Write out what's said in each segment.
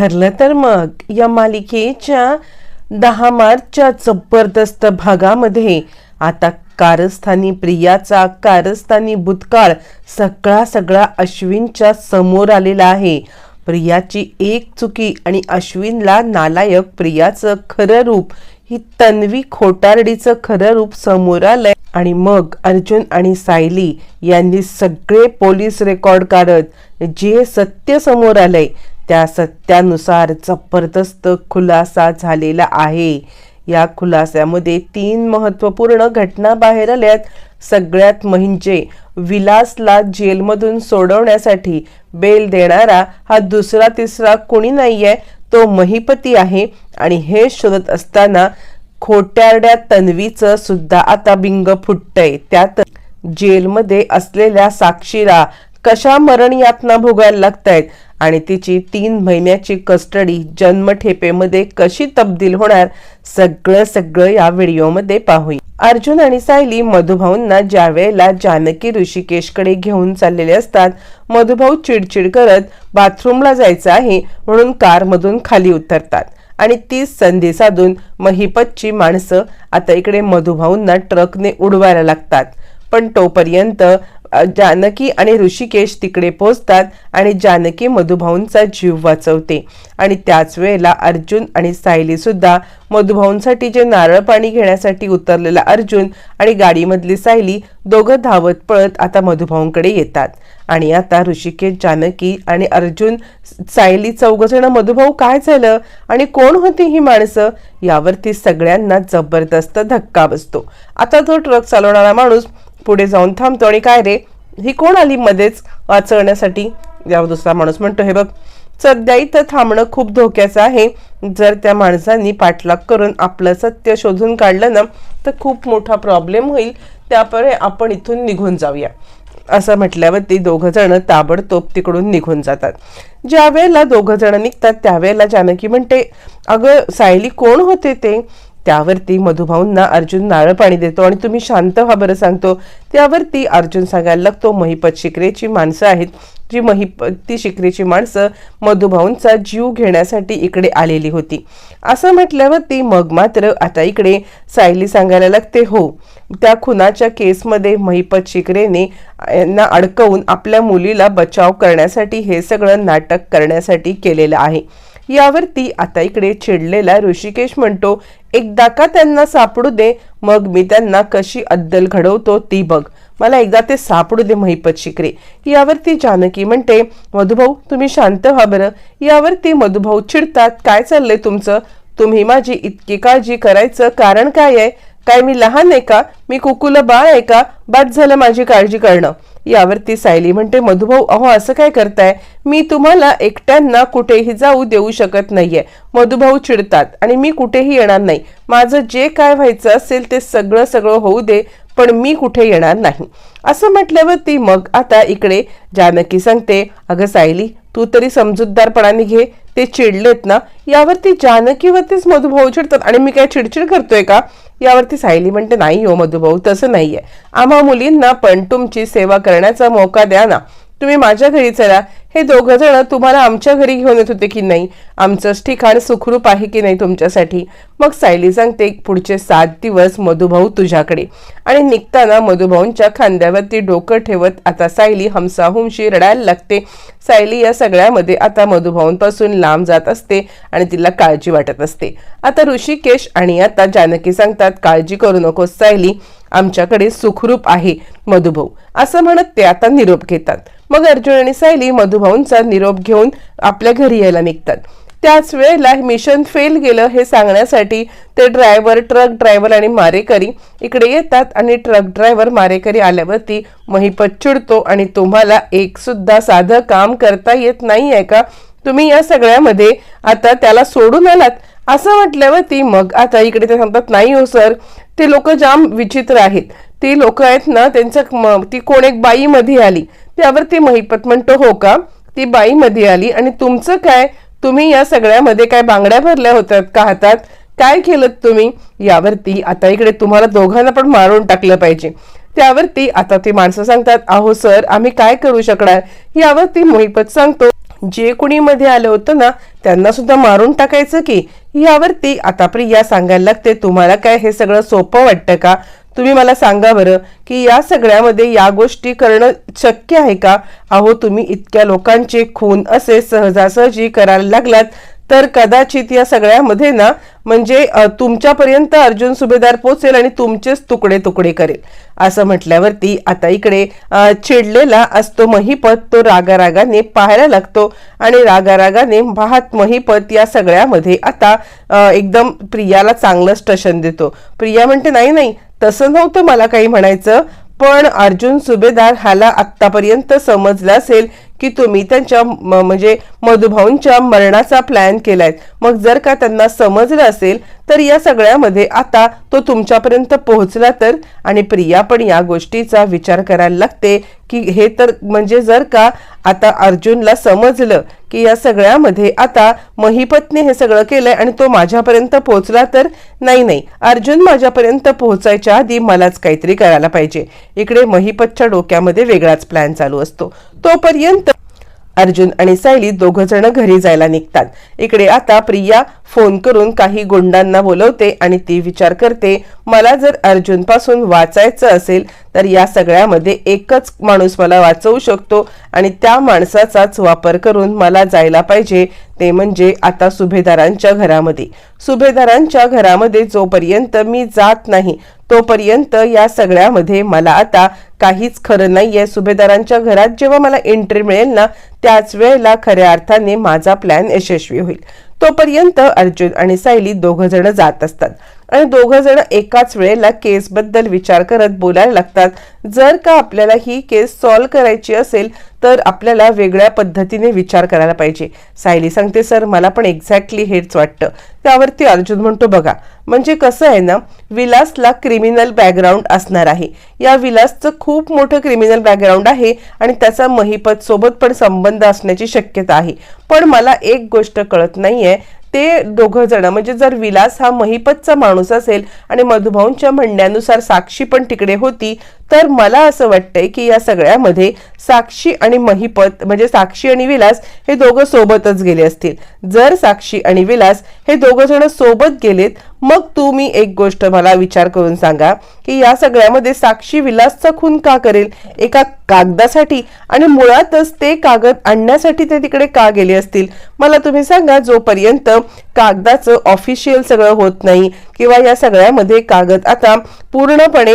ठरलं तर मग. या मालिकेच्या दहा मार्चच्या जबरदस्त भागामध्ये आता कारस्थानी प्रियाचा कारस्थानी भूतकाळ सगळा सगळा अश्विनच्या समोर आलेला आहे. प्रियाची एक चुकी आणि अश्विनला नालायक प्रियाचं खरं रूप. ही तन्वी खोटारडीचं खरं रूप समोर आलंय. आणि मग अर्जुन आणि सायली यांनी सगळे पोलीस रेकॉर्ड काढत जे सत्य समोर आलंय त्या सत्यानुसार जबरदस्त खुलासा झालेला आहे. या खुलास्यामध्ये तीन महत्त्वपूर्ण घटना बाहेर आल्यात. सगळ्यात म्हणजे विलासला जेलमधून सोडवण्यासाठी बेल देणारा हा दुसरा तिसरा कोणी आहे तो महिपती आहे. आणि हे शोधत असताना खोट्यारड्या तन्वीचं सुद्धा आता बिंग फुटतंय. त्यात जेलमध्ये असलेल्या साक्षीला कशा मरण यातना भोगायला लागतायत आणि तिची तीन महिन्याची कस्टडी जन्मठेपेमध्ये कशी तब्दील होणार सगळं सगळं या व्हिडिओमध्ये पाहूया. अर्जुन आणि सायली मधुभाऊंना ज्या वेळेला जानकी ऋषिकेशकडे घेऊन चाललेले असतात मधुभाऊ चिडचिड करत बाथरूमला जायचं आहे म्हणून कारमधून खाली उतरतात आणि तीच संधी साधून महिपतची माणसं आता इकडे मधुभाऊंना ट्रकने उडवायला लागतात. पण तोपर्यंत जानकी आणि ऋषिकेश तिकडे पोहोचतात आणि जानकी मधुभाऊंचा जीव वाचवते. आणि त्याच वेळेला अर्जुन आणि सायली सुद्धा मधुभाऊंसाठी जे नारळ पाणी घेण्यासाठी उतरलेला अर्जुन आणि गाडीमधली सायली दोघं धावत पळत आता मधुभाऊंकडे येतात. आणि आता ऋषिकेश जानकी आणि अर्जुन सायली चौघजण मधुभाऊ काय झालं? आणि कोण होती ही माणसं? यावरती सगळ्यांना जबरदस्त धक्का बसतो. आता तो ट्रक चालवणारा माणूस पुढे जाऊन थांबतो. आणि काय रे? ही कोण आली मध्येच वाचवण्यासाठी यावर दुसरा माणूस म्हणतो हे बघ सध्या इथं थांबणं खूप धोक्याचं आहे. जर त्या माणसांनी पाठलाग करून आपलं सत्य शोधून काढलं ना तर खूप मोठा प्रॉब्लेम होईल. त्यापरे आपण इथून निघून जाऊया. असं म्हटल्यावर ती दोघं जण ताबडतोब तिकडून निघून जातात. ज्या वेळेला दोघं जण निघतात त्यावेळेला जानकी म्हणते अगं सायली कोण होते ते? त्यावरती मधुभाऊंना अर्जुन नारळ पाणी देतो आणि तुम्ही शांत व्हा बरं सांगतो. त्यावरती अर्जुन सांगायला लागतो महिपत शिकरेची माणसं आहेत. जी महिपती शिकरेची माणसं मधुभाऊंचा जीव घेण्यासाठी इकडे आलेली होती. असं म्हटल्यावरती मग मात्र आता इकडे सायली सांगायला लागते हो त्या खुनाच्या केसमध्ये महिपत शिकरेने यांना अडकवून आपल्या मुलीला बचाव करण्यासाठी हे सगळं नाटक करण्यासाठी केलेलं आहे. यावरती आता इकडे चिडलेला ऋषिकेश म्हणतो एकदा का त्यांना सापडू दे? मग मी त्यांना कशी अद्दल घडवतो ती बघ. मला एकदा ते सापडू दे महिपत शिकरे यावरती जानकी म्हणते मधुभाऊ तुम्ही शांत व्हा बरं. यावरती मधुभाऊ चिडतात काय चाललंय तुमचं? तुम्ही माझी इतकी काळजी करायचं कारण काय आहे? काय मी लहान आहे का? मी कुकुला बाळ आहे का? बाद झालं माझी काळजी करणं. यावरती सायली म्हणते मधुभाऊ अहो असं काय करताय? मी तुम्हाला एकट्यांना कुठेही जाऊ देऊ शकत नाहीये. मधुभाऊ चिडतात आणि मी कुठेही येणार नाही. माझं जे काय व्हायचं असेल ते सगळं सगळं होऊ दे पण मी कुठे येणार नाही. असं म्हटल्यावर ती मग आता इकडे जानकी सांगते अगं सायली तू तरी समजूतदारपणाने घे. ते चिडलेत ना. यावरती जानकीवरतीच मधुभाऊ चिडतात आणि मी काय चिडचिड करतोय का? यावरती सायली म्हणते नाही हो मधुभाऊ तसं नाहीये. आम्हा मुलींना पण तुमची सेवा करण्याचा मौका द्या ना. तुम्ही माझ्या घरी चला. हे दोघं जण तुम्हाला आमच्या घरी घेऊन येत होते की नाही? आमचंच ठिकाण सुखरूप आहे की नाही तुमच्यासाठी? मग सायली सांगते पुढचे सात दिवस मधुभाऊ तुझ्याकडे. आणि निघताना मधुभाऊंच्या खांद्यावरती डोकं ठेवत आता सायली हमसाहुमशी रडायला लागते. सायली या सगळ्यामध्ये आता मधुभाऊंपासून लांब जात असते आणि तिला काळजी वाटत असते. आता ऋषिकेश आणि आता जानकी सांगतात काळजी करू नकोस सायली. आमच्याकडे सुखरूप आहे मधुभाऊ. असं म्हणत ते आता निरोप घेतात. मग अर्जुन आणि सायली मधुभाऊंचा निरोप घेऊन आपल्या घरी यायला निघतात. त्याच वेळेला मिशन फेल गेलं हे सांगण्यासाठी ते ड्रायव्हर ट्रक ड्रायव्हर आणि मारेकरी इकडे येतात आणि ट्रक ड्रायव्हर मारेकरी आल्यावरती महिपत चिडतो आणि तुम्हाला एक सुद्धा साधं काम करता येत नाही आहे का? तुम्ही या सगळ्यामध्ये आता त्याला सोडून आलात. असं म्हटल्यावरती मग आता इकडे ते सांगतात नाही हो सर. ते लोक जाम विचित्र आहेत. ती लोक आहेत ना त्यांचं ती कोण एक बाई मध्ये आली. त्यावर ती महिपत म्हणतो हो का? ती बाई मध्ये आली. आणि तुमचं काय? तुम्ही या सगळ्यामध्ये काय बांगड्या भरल्या होत्यात का हातात? काय केलं तुम्ही? यावरती आता इकडे तुम्हाला दोघांना पण मारून टाकलं पाहिजे. त्यावरती आता ती माणसं सांगतात अहो सर आम्ही काय करू शकणार? यावरती मोहिपत सांगतो जे कुणी मध्ये आलं होतं ना त्यांना सुद्धा मारून टाकायचं की यावरती आता प्रिया सांगायला लागते तुम्हाला काय हे सगळं सोपं वाटतं का? तुम्ही मला सांगा बरं की या सगळ्यामध्ये या गोष्टी करणं शक्य आहे का? अहो तुम्ही इतक्या लोकांचे खून असे सहजासहजी करायला लागलात तर कदाचित या सगळ्यामध्ये ना म्हणजे तुमच्यापर्यंत अर्जुन सुभेदार पोचेल आणि तुमचेच तुकडे तुकडे करेल. असं म्हटल्यावरती आता इकडे चिडलेला असतो महिपत तो रागारागाने पाहायला लागतो आणि रागारागाने पाहत महिपत या सगळ्यामध्ये आता एकदम प्रियाला चांगलं स्टशन देतो. प्रिया म्हणते नाही नाही तसं नव्हतं मला काही म्हणायचं पण अर्जुन सुभेदार ह्याला आत्तापर्यंत समजलं असेल की तुम्ही त्यांच्या म्हणजे मधुभाऊंच्या मरणाचा प्लॅन केलाय. मग जर का त्यांना समजलं असेल तर या सगळ्यामध्ये आता तो तुमच्यापर्यंत पोहोचला तर? आणि प्रिया पण या गोष्टीचा विचार करायला लागते की हे तर म्हणजे जर का आता अर्जुनला समजलं की या सगळ्यामध्ये आता महिपतने हे सगळं केलंय आणि तो माझ्यापर्यंत पोहोचला तर नाही नाही. अर्जुन माझ्यापर्यंत पोहोचायच्या आधी मलाच काहीतरी करायला पाहिजे. इकडे महिपतच्या डोक्यामध्ये वेगळाच प्लॅन चालू असतो. तोपर्यंत अर्जुन आणि सायली दोघ जण घरी जायला निघतात. इकडे आता प्रिया फोन करून काही गुंडांना बोलवते आणि ती विचार करते मला जर अर्जुनपासून वाचायचं असेल तर या सगळ्यामध्ये एकच माणूस मला वाचवू शकतो आणि त्या माणसाचाच वापर करून मला जायला पाहिजे. ते म्हणजे आता सुभेदारांच्या घरामध्ये. सुभेदारांच्या घरामध्ये जोपर्यंत मी जात नाही तोपर्यंत या सगळ्यामध्ये मला आता काहीच खरं नाहीये. सुभेदारांच्या घरात जेव्हा मला एंट्री मिळेल ना त्याच वेळेला खऱ्या अर्थाने माझा प्लॅन यशस्वी होईल. तोपर्यंत अर्जुन आणि सायली दोघ जण जात असतात. आणि दोघं जण एकाच वेळेला केसबद्दल विचार करत बोलायला लागतात. जर का आपल्याला ही केस सॉल्व्ह करायची असेल तर आपल्याला वेगळ्या पद्धतीने विचार करायला पाहिजे. सायली सांगते सर मला पण एक्झॅक्टली हेच वाटतं. त्यावरती अर्जुन म्हणतो बघा म्हणजे कसं आहे ना विलासला क्रिमिनल बॅकग्राऊंड असणार आहे. या विलासचं खूप मोठं क्रिमिनल बॅकग्राऊंड आहे आणि त्याचा महिपत सोबत पण संबंध असण्याची शक्यता आहे. पण मला एक गोष्ट कळत नाहीये ते दोघं जण. म्हणजे जर विलास हा महिपतचा माणूस असेल आणि मधुभाऊंच्या म्हणण्यानुसार साक्षी पण तिकडे होती तर मला असं वाटतंय की या सगळ्यामध्ये साक्षी आणि महिपत म्हणजे साक्षी आणि विलास हे दोघं सोबतच गेले असतील. जर साक्षी आणि विलास हे दोघं जण सोबत गेलेत मग तुम्ही एक गोष्ट मला विचार करून सांगा की या सगळ्यामध्ये साक्षी विलासचा खून का करेल? एका कागदासाठी? आणि मुळातच ते कागद आणण्यासाठी ते तिकडे का गेले असतील? मला तुम्ही सांगा जोपर्यंत कागदाचं ऑफिशियल सगळं होत नाही किंवा या सगळ्यामध्ये कागद आता पूर्णपणे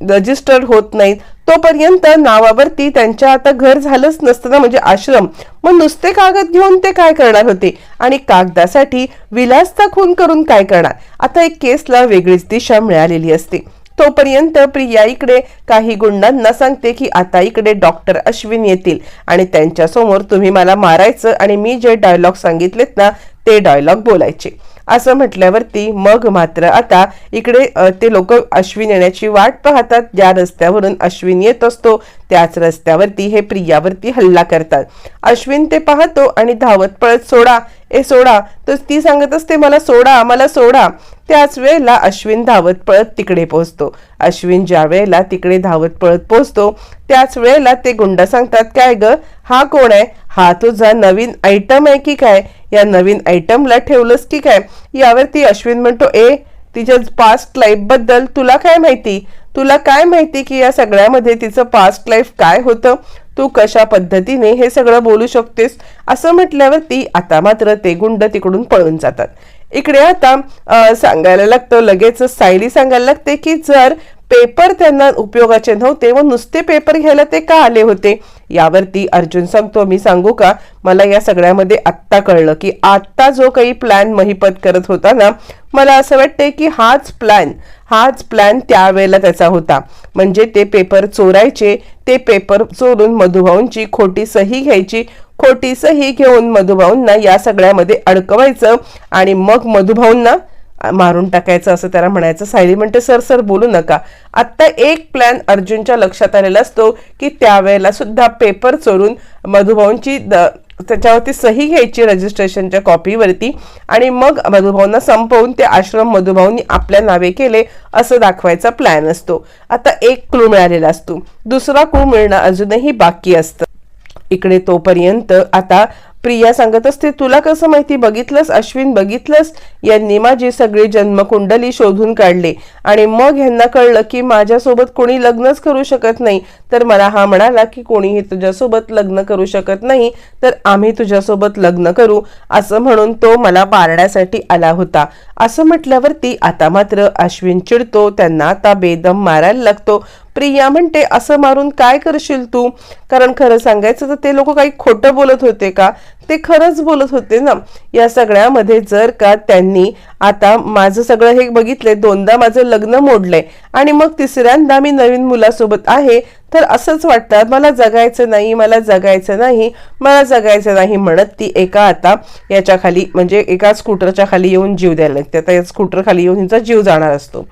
रजिस्टर होत नाहीत. तोपर्यंत नावावरती त्यांच्या आता घर झालंच नसतं ना म्हणजे आश्रम. मग नुसते कागद घेऊन ते काय करणार होते? आणि कागदासाठी विलासचा खून करून काय करणार? आता एक केसला वेगळीच दिशा मिळालेली असते. तोपर्यंत प्रिया इकडे काही गुंडांना सांगते की आता इकडे डॉक्टर अश्विन येतील आणि त्यांच्यासमोर तुम्ही मला मारायचं आणि मी जे डायलॉग सांगितलेत ना ते डायलॉग बोलायचे. असं म्हटल्यावरती मग मात्र आता इकडे ते लोक अश्विन येण्याची वाट पाहतात. ज्या रस्त्यावरून अश्विन येत असतो त्याच रस्त्यावरती हे प्रियावरती हल्ला करतात. अश्विन ते पाहतो आणि धावत पळत सोडा ए सोडा. तर ती सांगत असते मला सोडा मला सोडा. त्याच वेळेला अश्विन धावत पळत तिकडे पोहोचतो. अश्विन ज्या वेळेला तिकडे धावत पळत पोहोचतो त्याच वेळेला ते गुंड सांगतात काय ग? हा कोण आहे? हा तुझा नवीन आयटम आहे की काय? या नवीन आयटमला ठेवलंस की काय यावरती अश्विन म्हणतो ए तिच्या पास्ट लाईफबद्दल तुला काय माहिती? तुला काय माहिती की या सगळ्यामध्ये तिचं पास्ट लाईफ काय होतं? तू कशा पद्धतीने हे सगळं बोलू शकतेस? असं म्हटल्यावरती आता मात्र ते गुंड तिकडून पळून जातात. इकडे आता सांगायला लागतं लगेच सायली सांगायला लागते की जर पेपर त्यांना उपयोगाचे नव्हते व नुसते पेपर घ्यायला ते का आले होते? यावरती अर्जुन सांगतो मी सांगू का? मला या सगळ्यामध्ये आत्ता कळलं की आत्ता जो काही प्लॅन महिपत करत होता ना मला असं वाटतंय की हाच प्लॅन हाच प्लॅन त्यावेळेला त्याचा होता. म्हणजे ते पेपर चोरायचे ते पेपर चोरून मधुभाऊंची खोटी सही घ्यायची खोटीसही घेऊन मधुभाऊंना या सगळ्यामध्ये अडकवायचं आणि मग मधुभाऊंना मारून टाकायचं असं त्याला म्हणायचं. सायली म्हणते सर सर बोलू नका. आत्ता एक प्लॅन अर्जुनच्या लक्षात आलेला असतो की त्यावेळेला सुद्धा पेपर चोरून मधुभाऊंची द- त्याच्यावरती सही घ्यायची रजिस्ट्रेशनच्या कॉपीवरती आणि मग मधुभाऊंना संपवून ते आश्रम मधुभाऊंनी आपल्या नावे केले असं दाखवायचा प्लॅन असतो. आता एक क्लू मिळालेला असतो. दुसरा क्लू मिळणं अजूनही बाकी असतं. इकडे तोपर्यंत. आता प्रिया सांगत असते तुला कसं माहिती? बघितलंस? अश्विन बघितलंस? यांनी माझी सगळी जन्मकुंडली शोधून काढली. आणि मग ह्यांना कळलं की माझ्यासोबत कोणी लग्नच करू शकत नाही. तर मला हा म्हणाला की कोणीही तुझ्यासोबत लग्न करू शकत नाही तर आम्ही तुझ्यासोबत लग्न करू असं म्हणून तो मला पारण्यासाठी आला होता. असं म्हटल्यावरती आता मात्र अश्विन चिडतो त्यांना आता बेदम मारायला लागतो. प्रिया म्हणते असं मारून काय करशील तू? कारण खरं सांगायचं तर ते लोक काही खोटं बोलत होते का? ते खरंच बोलत होते ना. या सगळ्यामध्ये जर का त्यांनी आता माझं सगळं हे बघितलंय दोनदा माझं लग्न मोडलंय आणि मग तिसऱ्यांदा मी नवीन मुलासोबत आहे तर असंच वाटतं मला जगायचं नाही मला जगायचं नाही मला जगायचं नाही म्हणत ती एका आता याच्या खाली म्हणजे एका स्कूटरच्या खाली येऊन जीव द्यायला लागते. आता या स्कूटर खाली येऊन हिचा जीव जाणार असतो.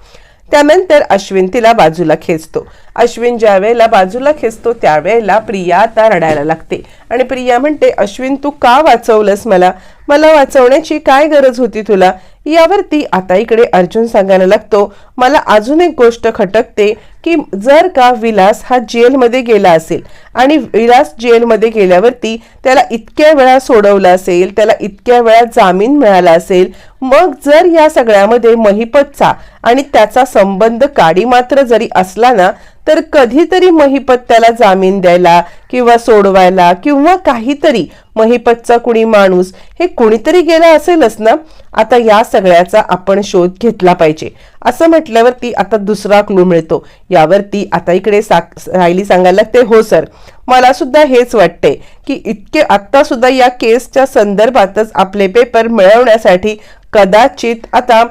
त्यानंतर अश्विन तिला बाजूला खेचतो. अश्विन ज्या वेळेला बाजूला खेचतो त्यावेळेला प्रिया आता रडायला लागते. आणि प्रिया म्हणते अश्विन तू का वाचवलंस मला? मला वाचवण्याची काय गरज होती तुला? यावरती आता इकडे अर्जुन सांगायला लागतो मला अजून एक गोष्ट खटकते. की जर का विलास हा जेलमध्ये गेला असेल आणि विलास जेलमध्ये गेल्यावरती त्याला इतक्या वेळा सोडवलं असेल त्याला इतक्या वेळा जामीन मिळाला असेल मग जर या सगळ्यामध्ये महिपतचा आणि त्याचा संबंध काडी मात्र जरी असला ना तर कधीतरी महिपत त्याला जामीन द्यायला किंवा सोडवायला किंवा काहीतरी. महिपतचा कुणी माणूस हे कुणीतरी गेला असेलच ना? आता या सगळ्याचा आपण शोध घेतला पाहिजे. असं म्हटल्यावरती आता दुसरा क्लू मिळतो. यावरती आता इकडे सा राहिली सांगायला लागते हो सर मला सुद्धा हेच वाटते की इतके आत्ता सुद्धा या केसच्या संदर्भातच आपले पेपर मिळवण्यासाठी कदाचित आता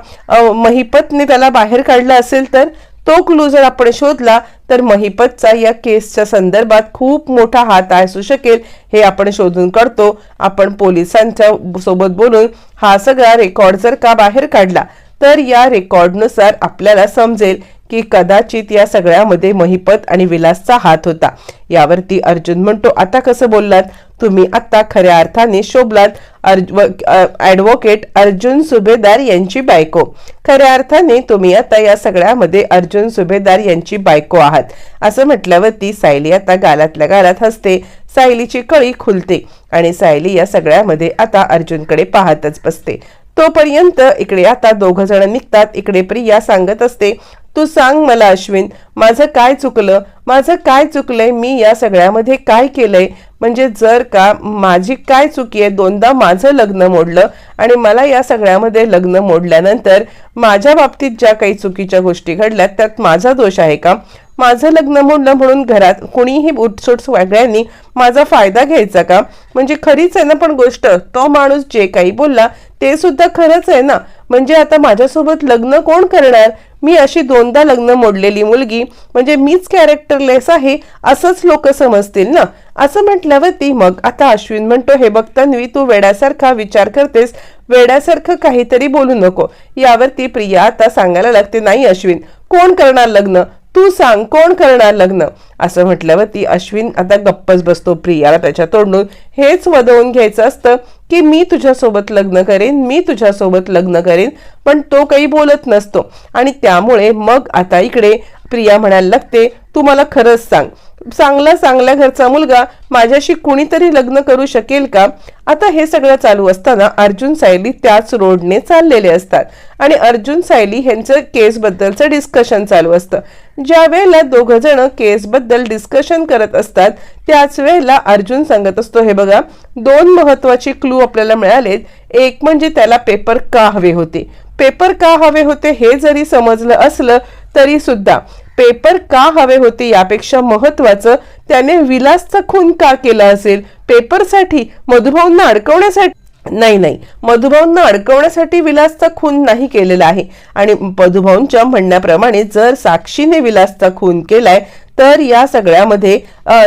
महिपतने त्याला बाहेर काढलं असेल तर तो क्लू जर आपण शोधला तर महिपतचा या केसच्या संदर्भात खूप मोठा हात असू शकेल हे आपण शोधून काढतो. आपण पोलिसांच्या सोबत बोलून हा सगळा रेकॉर्ड जर का बाहेर काढला तर या रेकॉर्डनुसार आपल्याला समजेल की कदाचित या सगळ्यामध्ये महिपत आणि विलासचा हात होता. यावरती अर्जुन म्हणतो आता कसं बोललात? तुम्ही आता खऱ्या अर्थाने शोभलात. ॲडव्होकेट अर्जुन सुभेदार यांची बायको. खऱ्या अर्थाने तुम्ही आता या सगळ्यामध्ये अर्जुन सुभेदार यांची बायको आहात. असं म्हटल्यावरती सायली आता गालातल्या गालात हसते. सायलीची कळी खुलते आणि सायली या सगळ्यामध्ये आता अर्जुनकडे पाहतच बसते. तोपर्यंत इकडे आता दोघ जण निघतात. इकडे प्रिया सांगत असते तू सांग मला अश्विन माझं काय चुकलं? माझं काय चुकलंय? मी या सगळ्यामध्ये काय केलंय? म्हणजे जर का माझी काय चुकी आहे दोनदा माझं लग्न मोडलं आणि मला या सगळ्यामध्ये लग्न मोडल्यानंतर माझ्या बाबतीत ज्या काही चुकीच्या गोष्टी घडल्या त्यात माझा दोष आहे का? माझं लग्न मोडलं म्हणून घरात कोणीही उठसूट सगळ्यांनी माझा फायदा घ्यायचा का? म्हणजे खरीच आहे ना पण गोष्ट तो माणूस जे काही बोलला ते सुद्धा खरंच आहे ना? म्हणजे आता माझ्यासोबत लग्न कोण करणार? मी अशी दोनदा लग्न मोडलेली मुलगी म्हणजे मीच कॅरेक्टरलेस आहे असंच लोक समजतील ना? असं म्हटल्यावरती मग आता अश्विन म्हणतो हे बघ तन्वी तू वेड्यासारखा विचार करतेस. वेड्यासारखं काहीतरी बोलू नको. यावरती प्रिया आता सांगायला लागते नाही अश्विन कोण करणार लग्न? तू सांग कोण करणार लग्न? असं म्हटल्यावरती अश्विन आता गप्पच बसतो प्रियाला त्याच्या तोंडून. हेच वदवून घ्यायचं असतं की मी तुझ्यासोबत लग्न करेन मी तुझ्यासोबत लग्न करेन पण तो काही बोलत नसतो. आणि त्यामुळे मग आता इकडे प्रिया म्हणायला लागते तू मला खरंच सांग. चांगला चांगल्या घरचा मुलगा माझ्याशी कुणीतरी लग्न करू शकेल का? आता हे सगळं चालू असताना अर्जुन सायली त्याच रोडने चाललेले असतात आणि अर्जुन सायली यांचं केसबद्दलचं डिस्कशन चालू असतं. ज्या वेळेला दोघं जण केसबद्दल डिस्कशन करत असतात त्याच वेळेला अर्जुन सांगत असतो हे बघा दोन महत्त्वाचे क्लू आपल्याला मिळालेत. एक म्हणजे त्याला पेपर का हवे होते. पेपर का हवे होते हे जरी समजलं असलं तरी सुद्धा पेपर का हवे होते यापेक्षा महत्वाचं त्याने विलासचा खून का केला असेल? पेपरसाठी मधुभाऊंना अडकवण्यासाठी नाही नाही. मधुभाऊंना अडकवण्यासाठी विलासचा खून नाही केलेला आहे. आणि मधुभाऊंच्या म्हणण्याप्रमाणे जर साक्षीने विलासचा खून केलाय तर या सगळ्यामध्ये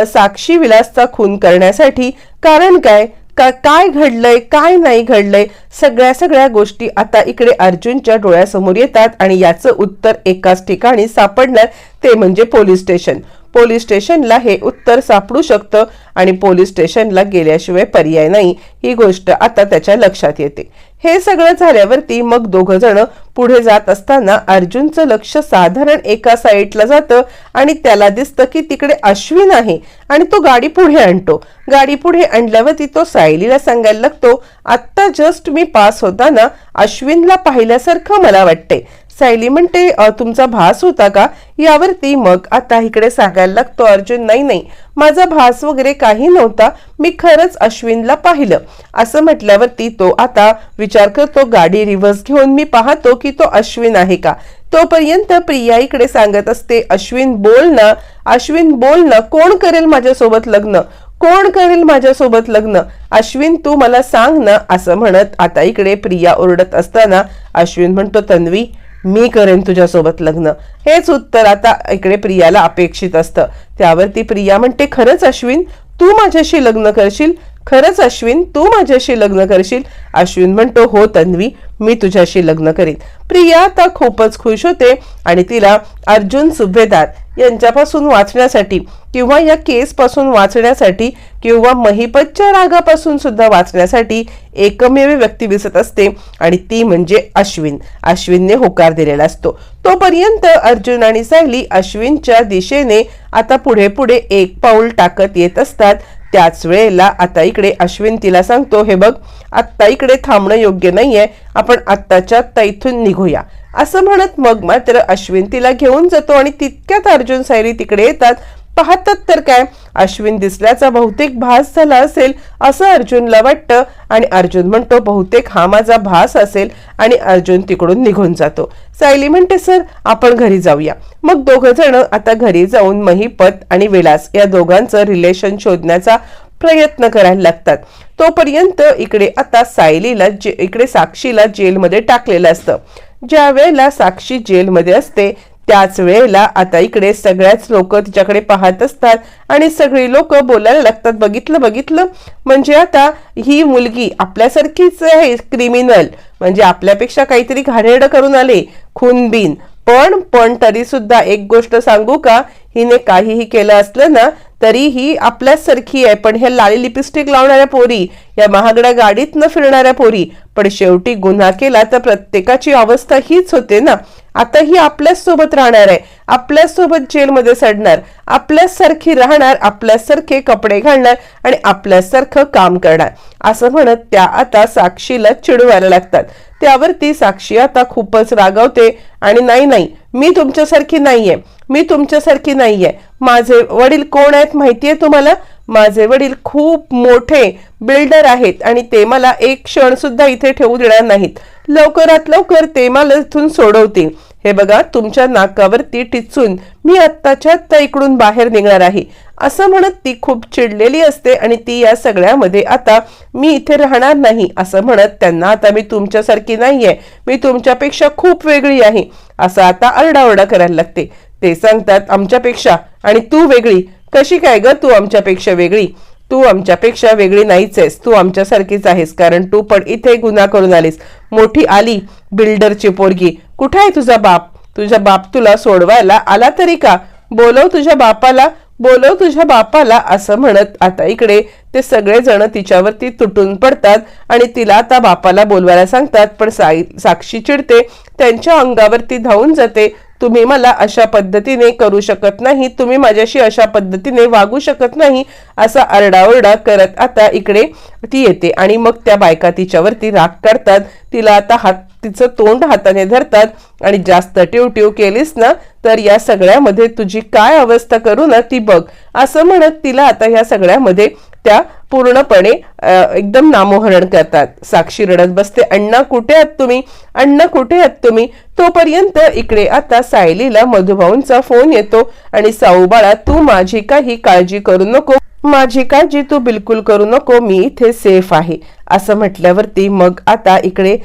साक्षी विलासचा खून करण्यासाठी कारण काय? काय घडलंय काय नाही घडलंय सगळ्या सगळ्या गोष्टी आता इकडे अर्जुनच्या डोळ्यासमोर येतात आणि याचं उत्तर एकाच ठिकाणी सापडणार ते म्हणजे पोलीस स्टेशन. पोलीस स्टेशनला हे उत्तर सापडू शकतं आणि पोलीस स्टेशनला गेल्याशिवाय पर्याय नाही. ही गोष्ट आता त्याच्या लक्षात येते. हे सगळं झाल्यावरती मग दोघं जण पुढे जात असताना अर्जुनचं लक्ष साधारण एका साईडला जातं आणि त्याला दिसतं की तिकडे अश्विन आहे आणि तो गाडी पुढे आणतो. गाडी पुढे आणल्यावरती तो सायलीला सांगायला लागतो आत्ता जस्ट मी पास होताना अश्विनला पाहिल्यासारखं मला वाटते सायली म्हणते तुमचा भास होता का? यावरती मग आता इकडे सांगायला लागतो अर्जुन नाही नाही. माझा भास वगैरे काही नव्हता. मी खरंच अश्विनला पाहिलं. असं म्हटल्यावरती तो आता विचार करतो गाडी रिव्हर्स घेऊन मी पाहतो की तो अश्विन आहे का? तोपर्यंत प्रिया इकडे सांगत असते अश्विन बोल ना. अश्विन बोल ना. कोण करेल माझ्यासोबत लग्न? कोण करेल माझ्यासोबत लग्न? अश्विन तू मला सांग ना. असं म्हणत आता इकडे प्रिया ओरडत असताना अश्विन म्हणतो तन्वी मी करेन तुझ्यासोबत लग्न. हेच उत्तर आता इकडे प्रियाला अपेक्षित असतं. त्यावरती प्रिया म्हणते खरंच अश्विन तू माझ्याशी लग्न करशील? खरंच अश्विन तू माझ्याशी लग्न करशील? अश्विन म्हणतो हो तन्वी मी तुझ्याशी लग्न करीन. प्रिया आता खूपच खुश होते आणि तिला अर्जुन सुभेदार यांच्यापासून वाचण्यासाठी किंवा या केसपासून वाचण्यासाठी किंवा महिपतच्या रागापासून सुद्धा वाचण्यासाठी एकमेव व्यक्ती दिसत असते. आणि ती म्हणजे अश्विन. अश्विनने होकार दिलेला असतो. तोपर्यंत अर्जुन आणि सायली अश्विनच्या दिशेने आता पुढे पुढे एक पाऊल टाकत येत असतात. त्याच वेळेला आता इकडे अश्विन तिला सांगतो हे बघ आत्ता इकडे थांबणं योग्य नाहीये. आपण आत्ताच्या आत्ता इथून निघूया. असं म्हणत मग मात्र अश्विन तिला घेऊन जातो आणि तितक्यात अर्जुन सायली तिकडे येतात. पाहतात तर काय? अश्विन दिसल्याचा बहुतेक भास झाला असेल असं अर्जुनला वाटतं आणि अर्जुन म्हणतो बहुतेक हा माझा भास असेल आणि अर्जुन तिकडून निघून जातो. सायली म्हणते सर आपण घरी जाऊया. मग दोघं जण आता घरी जाऊन महिपत आणि विलास या दोघांचं रिलेशन शोधण्याचा प्रयत्न करायला लागतात. तोपर्यंत इकडे आता सायलीला जे इकडे साक्षीला जेलमध्ये टाकलेलं असतं. ज्या वेळेला साक्षी जेलमध्ये असते त्याच वेळेला आता इकडे सगळ्याच लोक तिच्याकडे पाहत असतात आणि सगळी लोक बोलायला लागतात बघितलं बघितलं. म्हणजे आता ही मुलगी आपल्यासारखीच आहे क्रिमिनल म्हणजे आपल्यापेक्षा काहीतरी घाणेरडं करून आले खूनबीन. पण पण तरी सुद्धा एक गोष्ट सांगू का? हिने काहीही केलं असलं ना तरीही आपल्याच सारखी आहे. पण ह्या लाली लिपस्टिक लावणाऱ्या पोरी या महागड्या गाडीत न फिरणाऱ्या पोरी पण शेवटी गुन्हा केला तर प्रत्येकाची अवस्था हीच होते ना. आता ही आपल्याच सोबत राहणार आहे. आपल्याच सोबत जेलमध्ये सडणार. आपल्याच सारखी राहणार आपल्याच सारखे कपडे घालणार आणि आपल्याच सारखं काम करणार. असं म्हणत त्या आता साक्षीला चिडवायला लागतात. त्यावर ती साक्षी आता खूपच रागावते आणि नाही नाही मी तुमच्यासारखी नाहीये. मी तुमच्यासारखी नाहीये. माझे वडील कोण आहेत माहितीये तुम्हाला? माझे वडील खूप मोठे बिल्डर आहेत आणि ते मला एक क्षण सुद्धा इथे ठेवू देणार नाहीत. लवकरात लवकर ते मला इथून सोडवतील. हे बघा तुमच्या नाकावरती टिचून मी आत्ताच्या आत्ता इकडून बाहेर निघणार आहे. असं म्हणत ती खूप चिडलेली असते आणि ती या सगळ्यामध्ये आता मी इथे राहणार नाही असं म्हणत त्यांना आता मी तुमच्यासारखी नाहीये. मी तुमच्यापेक्षा खूप वेगळी आहे. असं आता आरडाओरडा करायला लागते. ते सांगतात आमच्यापेक्षा आणि तू वेगळी. कशी काय ग तू आमच्यापेक्षा वेगळी? तू आमच्यापेक्षा वेगळी नाहीच आहेस तू आमच्यासारखीच आहेस कारण तू पण इथे गुन्हा करून आलीस. मोठी आली बिल्डरची पोरगी. कुठे आहे तुझा बाप? तुझा बाप तुला सोडवायला आला तरी का? बोलव तुझ्या बापाला. बोलव तुझ्या बापाला असं म्हणत आता इकडे ते सगळेजण तिच्यावरती तुटून पडतात आणि तिला आता बापाला बोलवायला सांगतात पण साई साक्षी चिडते त्यांच्या अंगावरती धावून जाते तुम्ही मला अशा पद्धतीने करू शकत नाही तुम्ही माझ्याशी अशा पद्धतीने वागू शकत नाही असा आरडाओरडा करत आता इकडे ती येते आणि मग त्या बायका तिच्यावरती राग काढतात तिला आता हात तिचं तोंड हाताने धरतात आणि जास्त टिव टिव केलीस ना तर या सगळ्यामध्ये तुझी काय अवस्था करू ना ती बघ. असं म्हणत तिला आता ह्या सगळ्यामध्ये त्या पूर्णपणे एकदम नामोहरण करतात. साक्षी रडत बसते अण्णा कुठे आहात तुम्ही? अण्णा कुठे आहात तुम्ही? तोपर्यंत इकडे आता सायलीला मधुभाऊंचा फोन येतो आणि साऊबाळा तू माझी काही काळजी करू नको. माझी काळजी तू बिलकुल करू नको. मी इथे सेफ आहे. असं म्हटल्यावरती मग आता इकडे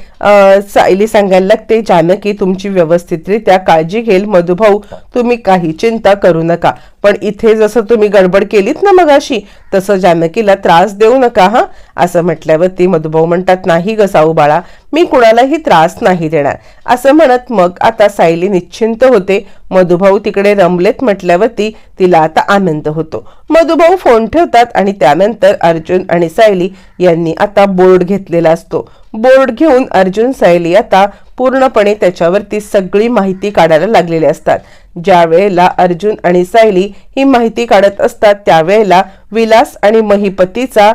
सायली सांगायला लागते जानकी तुमची व्यवस्थितरित्या काळजी घेईल. मधुभाऊ तुम्ही काही चिंता करू नका. पण इथे जसं तुम्ही गडबड केलीत ना मगाशी तसं जानकीला त्रास देऊ नका हा? असं म्हटल्यावरती मधुभाऊ म्हणतात नाही ग साऊ बाळा मी कुणालाही त्रास नाही देणार. असं म्हणत मग आता सायली निश्चिंत होते. मधुभाऊ तिकडे रमलेत म्हटल्यावरती तिला आता आनंद होतो. मधुभाऊ फोन ठेवतात आणि त्यानंतर अर्जुन आणि सायली यांनी आता बोर्ड घेतलेला असतो. बोर्ड घेऊन अर्जुन सायली आता पूर्णपणे त्याच्यावरती सगळी माहिती काढायला लागलेली असतात. ज्या वेळेला अर्जुन आणि सायली ही माहिती काढत असतात त्यावेळेला विलास आणि महिपतीचा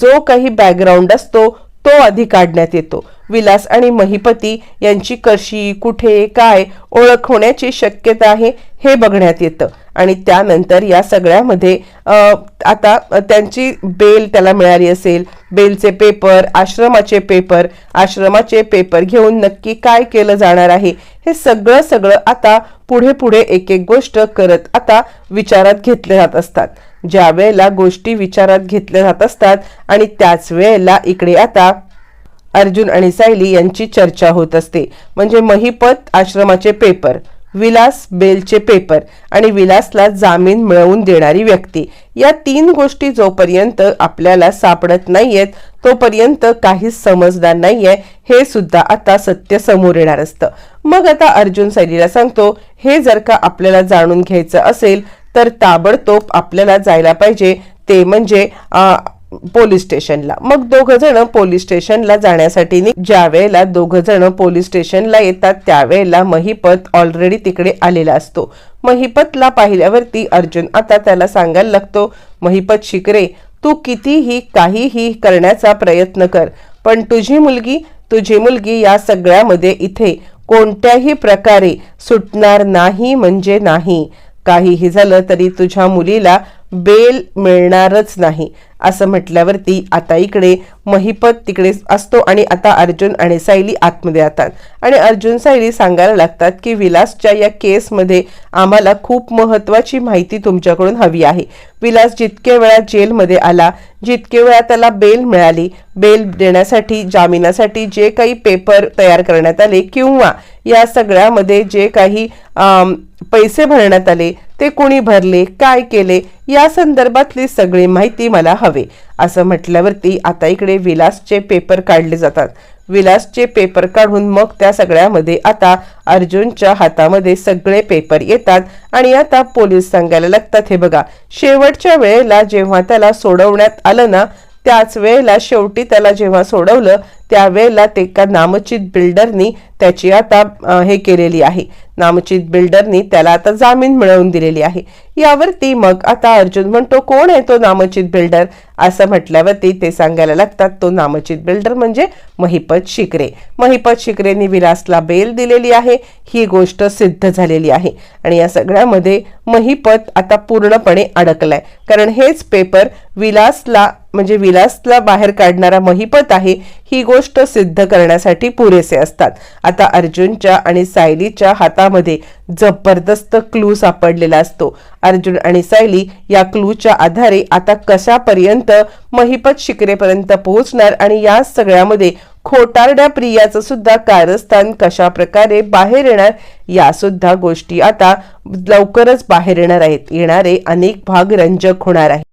जो काही बॅकग्राऊंड असतो तो आधी काढण्यात येतो. विलास आणि महिपती यांची कशी कुठे काय ओळख होण्याची शक्यता आहे हे बघण्यात येतं. आणि त्यानंतर या सगळ्यामध्ये आता त्यांची बेल त्याला मिळाली असेल. बेलचे पेपर आश्रमाचे पेपर आश्रमाचे पेपर घेऊन नक्की काय केलं जाणार आहे हे सगळं सगळं आता पुढे पुढे एक एक गोष्ट करत आता विचारात घेतले जात असतात. ज्या वेळेला गोष्टी विचारात घेतल्या जात असतात आणि त्याच वेळेला इकडे आता अर्जुन आणि सायली यांची चर्चा होत असते. म्हणजे महिपत आश्रमाचे पेपर विलास बेलचे पेपर आणि विलासला जामीन मिळवून देणारी व्यक्ती. या तीन गोष्टी जोपर्यंत आपल्याला सापडत नाहीयेत तोपर्यंत काहीच समजणार नाहीये हे सुद्धा आता सत्य समोर येणार असतं. मग आता अर्जुन सैलीला सांगतो हे जर का आपल्याला जाणून घ्यायचं असेल तर ताबडतोब आपल्याला जायला पाहिजे. ते म्हणजे पोलीस स्टेशनला. मग दोघ जण पोलीस स्टेशनला जाण्यासाठी ज्या वेळेला दोघ जण पोलीस स्टेशनला येतात त्यावेळेला महिपत ऑलरेडी तिकडे आलेला असतो. महिपतला पाहिल्यावरती अर्जुन आता त्याला सांगायला लागतो महिपत शिकरे तू कितीही काहीही करण्याचा प्रयत्न कर पण तुझी मुलगी तुझी मुलगी या सगळ्यामध्ये इथे कोणत्याही प्रकारे सुटणार नाही म्हणजे नाही. काहीही झालं तरी तुझ्या मुलीला बेल मिळणारच नाही. असं म्हटल्यावरती आता इकडे महिपत तिकडे असतो आणि आता अर्जुन आणि सायली आतमध्ये जातात आणि अर्जुन सायली सांगायला लागतात की विलासच्या या केसमध्ये आम्हाला खूप महत्वाची माहिती तुमच्याकडून हवी आहे. विलास जितके वेळा जेलमध्ये आला जितके वेळा त्याला बेल मिळाली बेल देण्यासाठी जामिनासाठी जे काही पेपर तयार करण्यात आले किंवा या सगळ्यामध्ये जे काही पैसे भरण्यात आले ते कोणी भरले काय केले या संदर्भातली सगळी माहिती मला हवे असं म्हटल्यावरती आता इकडे विलासचे पेपर काढले जातात. विलासचे पेपर काढून मग त्या सगळ्यामध्ये आता अर्जुनच्या हातामध्ये सगळे पेपर येतात आणि आता पोलीस सांगायला लागतात हे बघा शेवटच्या वेळेला जेव्हा त्याला सोडवण्यात आलं ना त्याच वेळेला शेवटी त्याला जेव्हा सोडवलं त्यावेळेला ते एका नामचित बिल्डरनी त्याची आता हे केलेली आहे. नामचित बिल्डरनी त्याला आता जामीन मिळवून दिलेली आहे. यावरती मग आता अर्जुन म्हणतो कोण आहे तो नामचित बिल्डर? असं म्हटल्यावरती ते सांगायला लागतात तो नामचित बिल्डर म्हणजे महिपत शिकरे. महिपत शिकरेनी विलासला बेल दिलेली आहे. ही गोष्ट सिद्ध झालेली आहे. आणि या सगळ्यामध्ये महिपत आता पूर्णपणे अडकलाय. कारण हेच पेपर विलासला म्हणजे विलासला बाहेर काढणारा महिपत आहे ही गोष्ट सिद्ध करण्यासाठी पुरेसे असतात. आता अर्जुनच्या आणि सायलीच्या हातामध्ये जबरदस्त क्लू सापडलेला असतो. अर्जुन आणि सायली या क्लूच्या आधारे आता कशापर्यंत महिपत शिकरेपर्यंत पोहोचणार आणि या सगळ्यामध्ये खोटारड्या प्रियाचं सुद्धा कारस्थान कशा प्रकारे बाहेर येणार या सुद्धा गोष्टी आता लवकरच बाहेर येणार आहेत. येणारे अनेक भाग रंजक होणार आहेत.